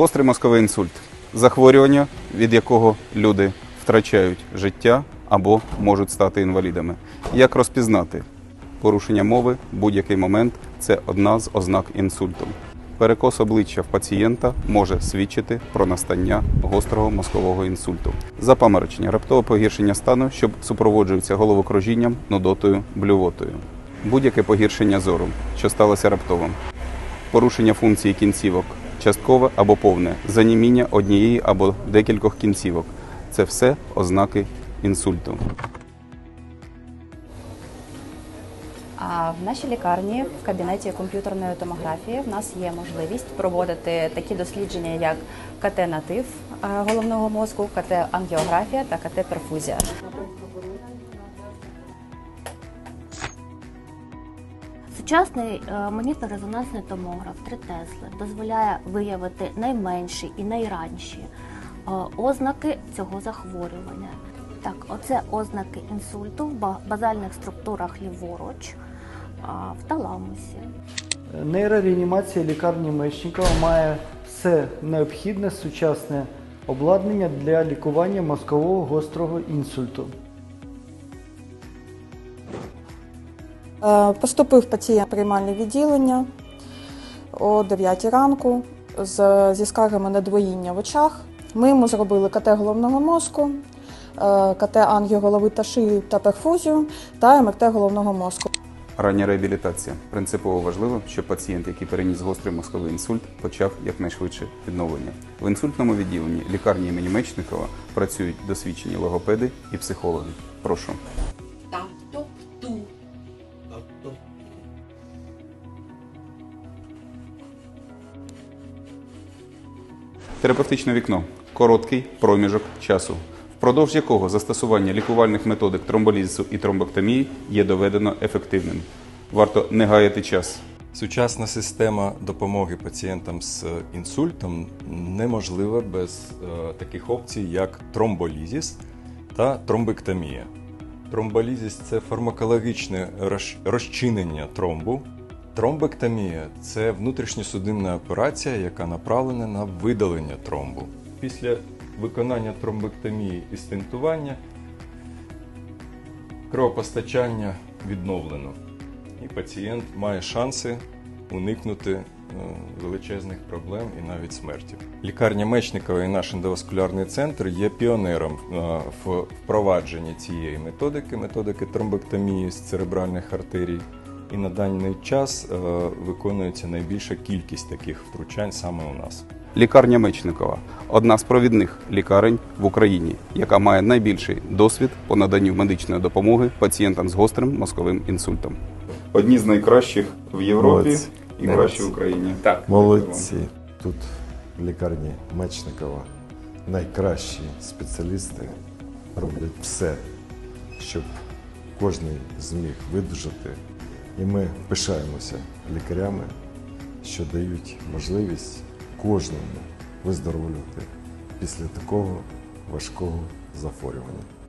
Гострий мозковий інсульт захворювання, від якого люди втрачають життя або можуть стати інвалідами. Як розпізнати? Порушення мови будь-який момент це одна з ознак інсульту. Перекос обличчя в пацієнта може свідчити про настання гострого мозкового інсульту. Запаморочення, раптове погіршення стану, що супроводжується головокружінням, нудотою, блювотою. Будь-яке погіршення зору, що сталося раптовим порушення функції кінцівок, часткове або повне, заніміння однієї або декількох кінцівок. Це все ознаки інсульту. А в нашій лікарні в кабінеті комп'ютерної томографії в нас є можливість проводити такі дослідження, як КТ-натив е, головного мозку, КТ-ангіографія та КТ-перфузія. Сучасний е, монітор-резонансний томограф 3 Тесли дозволяє виявити найменші і найранші е, ознаки цього захворювання. Так, оце ознаки інсульту в базальних структурах ліворуч, в таламусі. Нейрореанімація лікарні Мечникова має все необхідне сучасне обладнання для лікування мозкового гострого інсульту. Поступив пацієнт приймальне відділення о 9 ранку зі скаргами на двоїння в очах. Ми йому зробили КТ головного мозку, е, КТ ангіоголови та шиї та перфузію та МРТ головного мозку. Рання реабілітація принципово важливо, щоб пацієнт, який переніс гострий мозковий інсульт, почав якнайшвидше відновлення. В інсультному відділенні лікарні імені Мечникова працюють досвідчені логопеди і психологи. Прошу. Терапевтичне вікно короткий проміжок часу, впродовж якого застосування лікувальних методик тромболізису і тромбоктомії є доведено ефективним. Варто не гаяти час. Сучасна система допомоги пацієнтам з інсультом неможлива без е, таких опцій, як тромболізіс та тромбектомія. Тромболізіс це фармакологічне розчинення тромбу. Тромбектомія це внутрішньосудинна операція, яка направлена на видалення тромбу. Після виконання тромбектомії і стентування кровопостачання відновлено і пацієнт має шанси уникнути е, величезних проблем і навіть смерті. Лікарня Мечникова і наш ендоваскулярний центр є піонером е, в впровадженні цієї методики, методики тромбектомії з церебральних артерій. І на даний час е, виконується найбільша кількість таких втручань саме у нас. Лікарня Мечникова одна з провідних лікарень в Україні, яка має найбільший досвід по наданню медичної допомоги пацієнтам з гострим мозковим інсультом. Одні з найкращих в Європі Молодці. і кращі в Україні. Так, Молодці. Тут в лікарні Мечникова найкращі спеціалісти роблять все, щоб кожен зміг видужати. І ми пишаємося лікарями, що дають можливість кожному виздоровлювати після такого важкого захворювання.